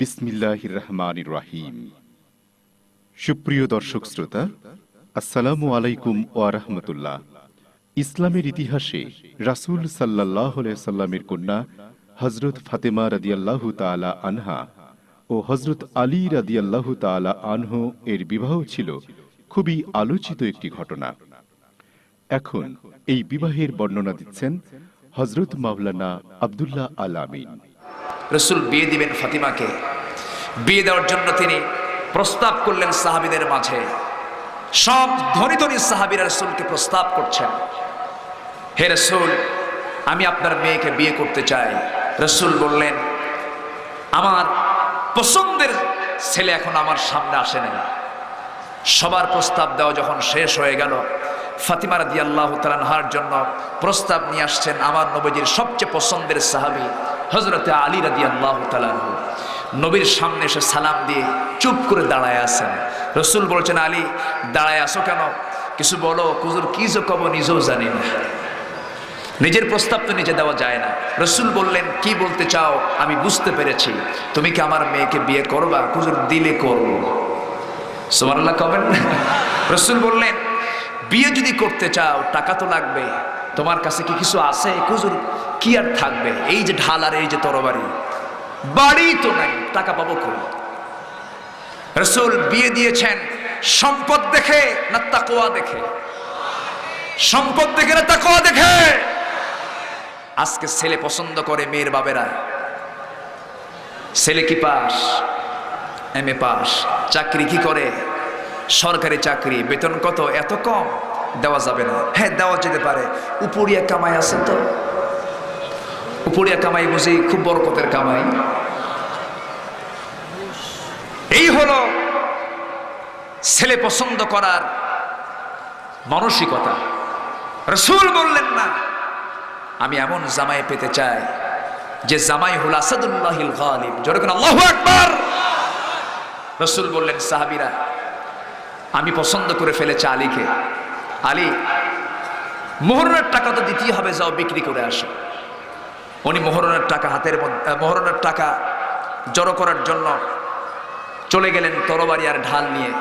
বিসমিল্লাহির রহমানির রাহিম সুপ্রিয় দর্শক শ্রোতা, আসসালামু আলাইকুম ওয়া রাহমাতুল্লাহ। ইসলামের ইতিহাসে রাসূল আলাইহি সাল্লামের কন্যা হযরত ফাতেমা রাদিয়াল্লাহু তাআলা আনহা ও হজরত আলী রাদিয়াল্লাহু তাআলা আনহু এর বিবাহ ছিল খুবই আলোচিত একটি ঘটনা। এখন এই বিবাহের বর্ণনা দিচ্ছেন হজরত মাওলানা আব্দুল্লাহ আল আমিন। রসুল বিয়ে দিবেন ফাতিমাকে। বিয়ে দেওয়ার জন্য তিনি প্রস্তাব করলেন সাহাবিদের মাঝে। সব ধনী ধনী সাহাবিরা রসুলকে প্রস্তাব করছেন। হে রসুল, আমি আপনার মেয়েকে বিয়ে করতে চাই। রসুল বললেন, আমার পছন্দের ছেলে এখন আমার সামনে আসে নাই। সবার প্রস্তাব দেওয়া যখন শেষ হয়ে গেল, ফাতিমা রাদি আল্লাহ তালানহার জন্য প্রস্তাব নিয়ে আসছেন আমার নবীজির সবচেয়ে পছন্দের সাহাবি। হজরতে আলী রাদি আল্লাহ তালানহু নবীর সামনে এসে সালাম দিয়ে চুপ করে দাঁড়ায় আছেন। রসুল বলছেন, আলী, দাঁড়ায় আসো কেন? কিছু বলো কুজুর কি যে কব নিজেও জানি না। নিজের প্রস্তাব তো নিজে দেওয়া যায় না। রসুল বললেন, কি বলতে চাও? আমি বুঝতে পেরেছি। তুমি কি আমার মেয়েকে বিয়ে করবা? কুজুর দিলে করব। সোমানাল্লাহ কবেন? রসুল বললেন, বিয়ে যদি করতে চাও, টাকা তো লাগবে। তোমার কাছে কি কিছু আছে? কুজুর কি আর থাকবে? এই যে ঢাল আর এই যে তরবারি। বাড়ি তো নাই, টাকা পাবো কই? রসুল বিয়ে দিয়েছেন, সম্পদ দেখে না তাকোয়া দেখে? সম্পদ দেখে না তাকোয়া দেখে? আজকে ছেলে পছন্দ করে মেয়ের বাবেরা। ছেলে কি পাস? M A pass. চাকরি কি করে? সরকারি চাকরি, বেতন কত? এত কম? দেওয়া যাবে না। হ্যাঁ দেওয়া যেতে পারে। উপরিয়া কামাই আছে তো। উপরিয়া কামাই বুঝি খুব বরকতের কামাই। এই হলো ছেলে পছন্দ করার মানসিকতা। রসুল বললেন, না, আমি এমন জামাই পেতে চাই যে জামাই হল আসাদুল্লাহিল গালিব। জোরে কোন আল্লাহু আকবার। রসুল বললেন, সাহাবিরা, আমি পছন্দ করে ফেলেছি আলীকে। আলী মোহরণের টাকা তো দিতেই হবে, যাও বিক্রি করে আসো। উনি মোহরণের টাকা হাতের মোহরণের টাকা জড়ো করার জন্য চলে গেলেন তরবারি আর ঢাল নিয়ে।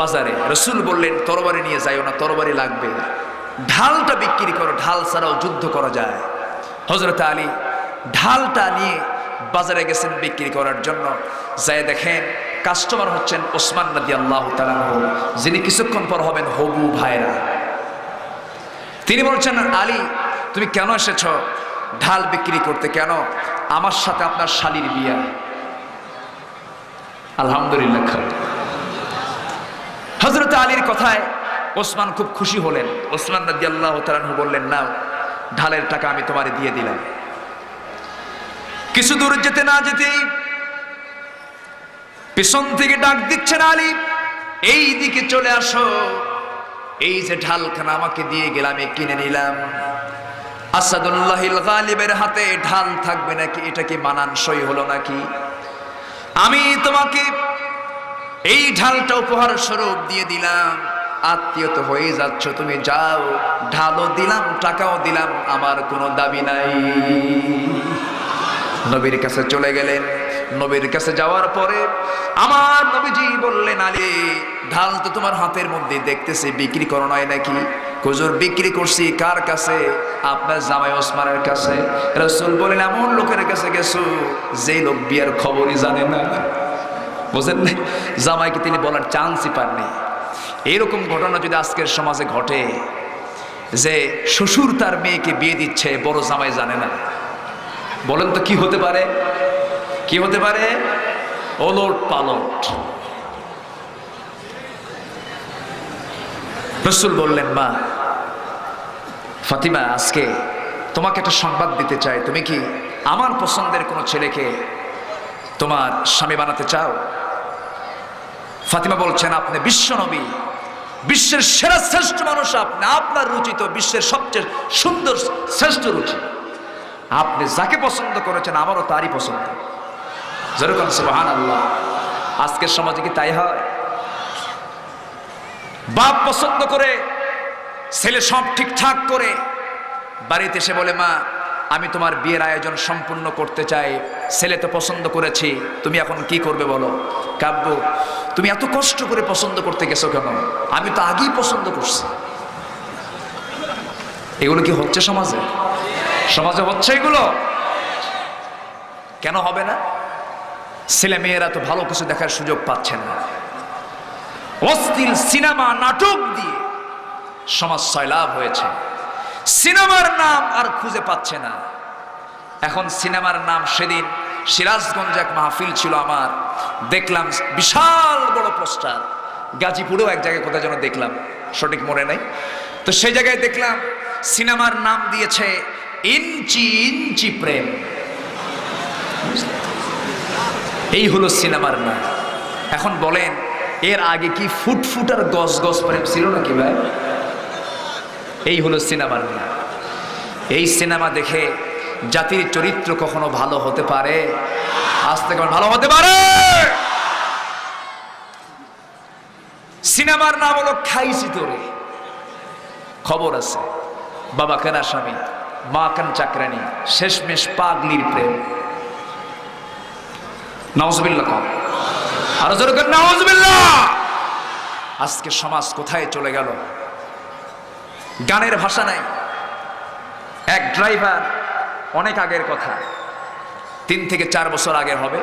বাজারে রসুল বললেন, তরবারি নিয়ে যাইও না, তরবারি লাগবে। ঢালটা বিক্রি করো, ঢাল ছাড়াও যুদ্ধ করা যায়। হজরত আলী ঢালটা নিয়ে বাজারে গেছেন বিক্রি করার জন্য। যাই দেখেন, কাস্টমার হচ্ছেন ওসমান নদী আল্লাহ যিনি কিছুক্ষণ পর হবেন হবু ভাইরা। তিনি বলছেন, আলী, তুমি কেন এসেছ? ঢাল বিক্রি করতে কেন? আমার সাথে আপনার শালির বিয়া। আলহামদুলিল্লাহ হজরত আলীর কথায় ওসমান খুব খুশি হলেন। ওসমান নদী আল্লাহ তালানহু বললেন, নাও, ঢালের টাকা আমি তোমারে দিয়ে দিলাম। কিছু দূর যেতে না যেতেই পেছন থেকে ডাক দিচ্ছেন আলী, এই দিকে চলে আসো। এই যে ঢালখানা আমাকে দিয়ে গেলাম কিনে নিলাম। আসাদুল্লাহিল গালিবের হাতে ঢাল থাকবে নাকি? এটা কি মানানসই হলো নাকি? আমি তোমাকে এই ঢালটা উপহার স্বরূপ দিয়ে দিলাম। আত্মীয় তো হয়ে যাচ্ছ, তুমি যাও। ঢালও দিলাম, টাকাও দিলাম, আমার কোনো দাবি নাই। নবীর কাছে চলে গেলেন। নবীর কাছে যাওয়ার পরে আমার নবীজি বললেন আলী ঢাল তো তোমার হাতের মধ্যে, দেখতেছি বিক্রি করো নয় নাকি? কুজুর বিক্রি করছি কার কাছে? আপনার জামাই ওসমানের কাছে, রসুল বলেন, এমন লোকের কাছে গেছো যে লোক বিয়ার খবরই জানে না? বুঝেন না জামাইকে তিনি বলার চান্সই পাননি এরকম ঘটনা যদি আজকের সমাজে ঘটে, যে শ্বশুর তার মেয়েকে বিয়ে দিচ্ছে, বড় জামাই জানে না। বলেন তো কি হতে পারে? কি হতে পারে? ওলট পালট। রসুল বললেন, মা ফাতিমা, আজকে তোমাকে একটা সংবাদ দিতে চাই। তুমি কি আমার পছন্দের কোনো ছেলেকে তোমার স্বামী বানাতে চাও? ফাতিমা বলছেন, আপনি বিশ্ব নবী, বিশ্বের সেরা শ্রেষ্ঠ মানুষ, আপনি আপনার রুচি তো বিশ্বের সবচেয়ে সুন্দর শ্রেষ্ঠ রুচি। আপনি যাকে পছন্দ করেছেন, আমারও তারই পছন্দ। যেরকম সুবাহান আল্লাহ আজকের সমাজে কি তাই হয়? বাপ পছন্দ করে ছেলে সব ঠিকঠাক করে। বাড়িতে এসে বলে, মা, আমি তোমার বিয়ের আয়োজন সম্পূর্ণ করতে চাই। ছেলে তো পছন্দ করেছি, তুমি এখন কি করবে বলো? কাব্য তুমি এত কষ্ট করে পছন্দ করতে গেছো কেন? আমি তো আগেই পছন্দ করছি। এগুলো কি হচ্ছে সমাজে? সমাজে হচ্ছে এগুলো? কেন হবে না? ছেলে মেয়েরা তো ভালো কিছু দেখার সুযোগ পাচ্ছে না। অস্থির সিনেমা, নাটক দিয়ে সমাজ সয়লাভ হয়েছে। সিনেমার নাম আর খুঁজে পাচ্ছে না। এখন সিনেমার নাম সেদিন সিরাজগঞ্জ এক মাহফিল ছিল আমার। দেখলাম বিশাল বড় পোস্টার। গাজীপুরেও এক জায়গায় কোথায় যেন দেখলাম। সঠিক মনে নেই। তো সেই জায়গায় দেখলাম সিনেমার নাম দিয়েছে ইঞ্চি ইঞ্চি প্রেম। এই হলো সিনেমার নাম। এখন বলেন, এর আগে কি ফুটফুট আর গস গস প্রেম ছিল নাকি ভাই? এই হলো সিনেমার নাম এই সিনেমা দেখে জাতির চরিত্র কখনো ভালো হতে পারে? আজ থেকে ভালো হতে পারে! সিনেমার নাম হলো খাইছি তোরে। খবর আছে, বাবা কেন স্বামী, মা কেন চাকরানি, শেষমেশ পাগলির প্রেম। নওয়াজবিল্লা কম আরও আজকে সমাজ কোথায় চলে গেল? গানের ভাষা নাই। এক ড্রাইভার, অনেক আগের কথা। তিন থেকে চার বছর আগের হবে।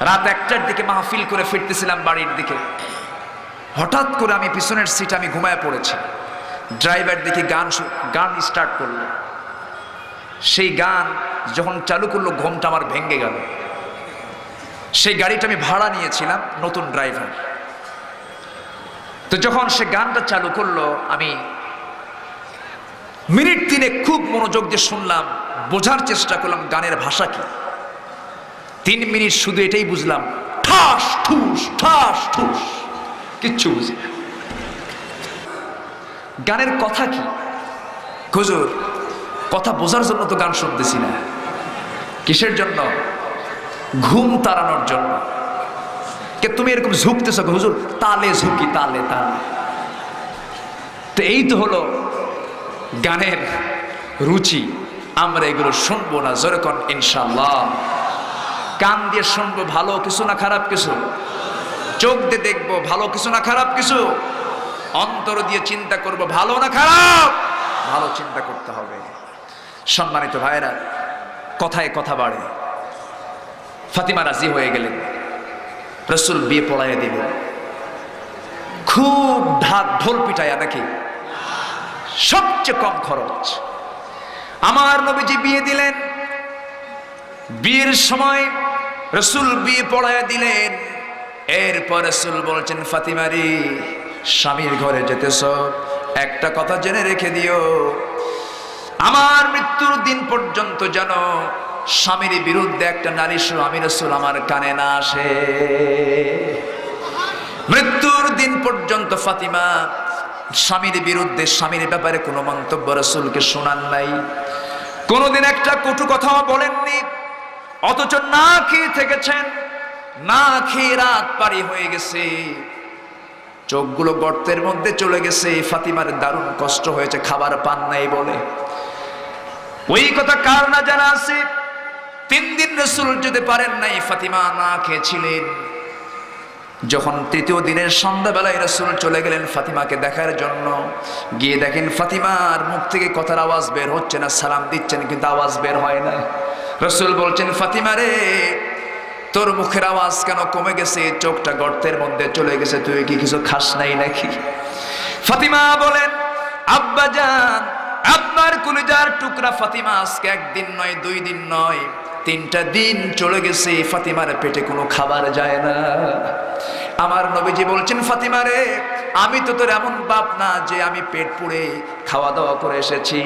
রাত একটার দিকে মাহফিল করে ফিরতেছিলাম বাড়ির দিকে। হঠাৎ করে আমি পিছনের সিট আমি ঘুমায় পড়েছি। ড্রাইভার দিকে গান গান স্টার্ট করল। সেই গান যখন চালু করল, ঘুমটা আমার ভেঙে গেল। সেই গাড়িটা আমি ভাড়া নিয়েছিলাম নতুন ড্রাইভার। তো যখন সে গানটা চালু করল, আমি মিনিট তিনে খুব মনোযোগ দিয়ে শুনলাম, বোঝার চেষ্টা করলাম গানের ভাষা কি। তিন মিনিট শুধু এটাই বুঝলাম, ঠাস, ঠুস ঠাস, ঠুস, কিচ্ছু বুঝি না। গানের কথা কি? হুজুর, কথা বোঝার জন্য তো গান শুনতেছি না। কিসের জন্য? ঘুম তাড়ানোর জন্য। কে তুমি এরকম ঝুঁকতেছ হুজুর, তালে ঝুঁকি, তালে তালে। তো এই তো হলো গানের রুচি, আমরা এগুলো শুনব না। যেরকম ইনশাল্লাহ কান দিয়ে শুনব, ভালো কিছু না খারাপ কিছু? চোখ দিয়ে দেখব, ভালো কিছু না খারাপ কিছু? অন্তর দিয়ে চিন্তা করব, ভালো না খারাপ? ভালো চিন্তা করতে হবে। সম্মানিত ভাইরা কথায় কথা বাড়ে। ফাতিমা রাজি হয়ে গেলেন। রসুল বিয়ে পড়াইয়া দিলেন। খুব ঢাক ঢোল পিটাইয়া নাকি সবচেয়ে কম খরচ। আমার নবীজি বিয়ে দিলেন। বিয়ের সময় রসুল বিয়ে পড়াইয়া দিলেন। এরপর রসুল বলছেন ফাতিমারি স্বামীর ঘরে যেতেছ। একটা কথা জেনে রেখে দিও। আমার মৃত্যুর দিন পর্যন্ত যেন স্বামীর বিরুদ্ধে একটা নারী স্বামী রসুল আমার কানে না আসে। মৃত্যুর দিন পর্যন্ত ফাতিমা স্বামীর বিরুদ্ধে, স্বামীর ব্যাপারে কোনো মন্তব্য রসুলকে শোনান নাই। কোনোদিন একটা কটু কথাও বলেননি। অথচ না খেয়ে থেকেছেন, না খেয়ে রাত পারি হয়ে গেছে। চোখগুলো গর্তের মধ্যে চলে গেছে। ফাতিমার দারুণ কষ্ট হয়েছে, খাবার পান নাই বলে। ওই কথা কার না জানা আছে? তিন দিন রসুল যেতে পারেন নাই, ফাতিমা না খেয়েছিলেন। যখন তৃতীয় দিনের সন্ধ্যাবেলায় রসুল চলে গেলেন ফাতিমাকে দেখার জন্য, গিয়ে দেখেন ফাতিমার মুখ থেকে কথার আওয়াজ বের হচ্ছে না, সালাম দিচ্ছেন কিন্তু আওয়াজ বের হয় না রসুল বলছেন, ফাতিমা রে, তোর মুখের আওয়াজ কেন কমে গেছে? চোখটা গর্তের মধ্যে চলে গেছে, তুই কি কিছু খাস নাই নাকি? ফাতিমা বলেন, আব্বা যান আপনার কুলিজার টুকরা ফাতিমা আজকে একদিন নয়, দুই দিন নয়। তিনটা দিন চলে গেছে, ফাতিমার পেটে কোনো খাবার যায় না। আমার নবীজি বলছেন, ফাতিমা রে, আমি তো তোর এমন বাপ না যে আমি পেট পুড়ে খাওয়া দাওয়া করে এসেছি।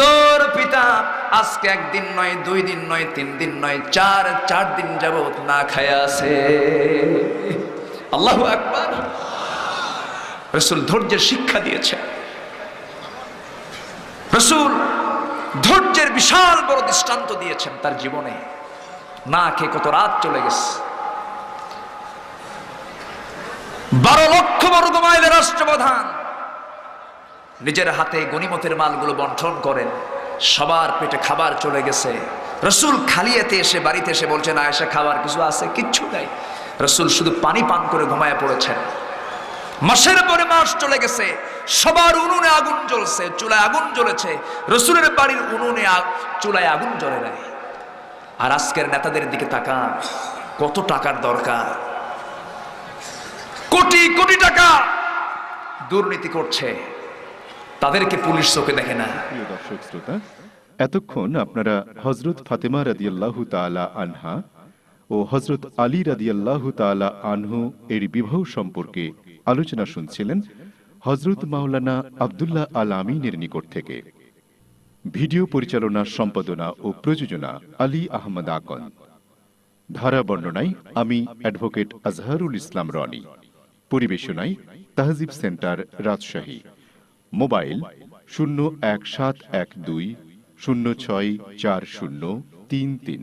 তোর পিতা আজকে একদিন নয়, দুই দিন নয়, তিন দিন নয়, চার চার দিন যাবত না খায় আছে। আল্লাহ আকবার। রসুল ধৈর্যের শিক্ষা দিয়েছে। রসুল ধৈর্যের বিশাল বড় দৃষ্টান্ত দিয়েছেন তার জীবনে। না খেয়ে কত রাত চলে গেছে। বারো লক্ষ বর্গ মাইলের রাষ্ট্রপ্রধান নিজের হাতে গণিমতের মালগুলো বন্টন করেন। সবার পেটে খাবার চলে গেছে। রসুল খালিয়াতে এসে, বাড়িতে এসে বলছেন, আয়েশা, খাবার কিছু আছে? কিচ্ছু নাই। রসুল শুধু পানি পান করে ঘুমায় পড়েছেন। মাসের পরে মাস চলে গেছে, সবার উনুনে আগুন জ্বলছে, চুলায় আগুন জ্বলেছে, রসুলের বাড়ির উনুনে চুলায় আগুন জ্বলে নাই। আর আজকের নেতাদের দিকে তাকান, কত টাকার দরকার। কোটি কোটি টাকা দুর্নীতি করছে। তাদেরকে পুলিশ চোখে দেখে না। দর্শক শ্রোতা, এতক্ষণ আপনারা হজরত ফাতেমা রাদিয়াল্লাহু তাআলা আনহা ও হজরত আলী রাদিয়াল্লাহু তাআলা আনহু এর বিবাহ সম্পর্কে আলোচনা শুনছিলেন হজরত মাওলানা আব্দুল্লাহ আল আমিনের নিকট থেকে। ভিডিও পরিচালনা, সম্পাদনা ও প্রযোজনা আলী আহমদ আকন। ধারা বর্ণনায় আমি অ্যাডভোকেট আজহারুল ইসলাম রনি। পরিবেশনায় তাহজিব সেন্টার, রাজশাহী। মোবাইল শূন্য এক সাত এক দুই শূন্য ছয় চার শূন্য তিন তিন।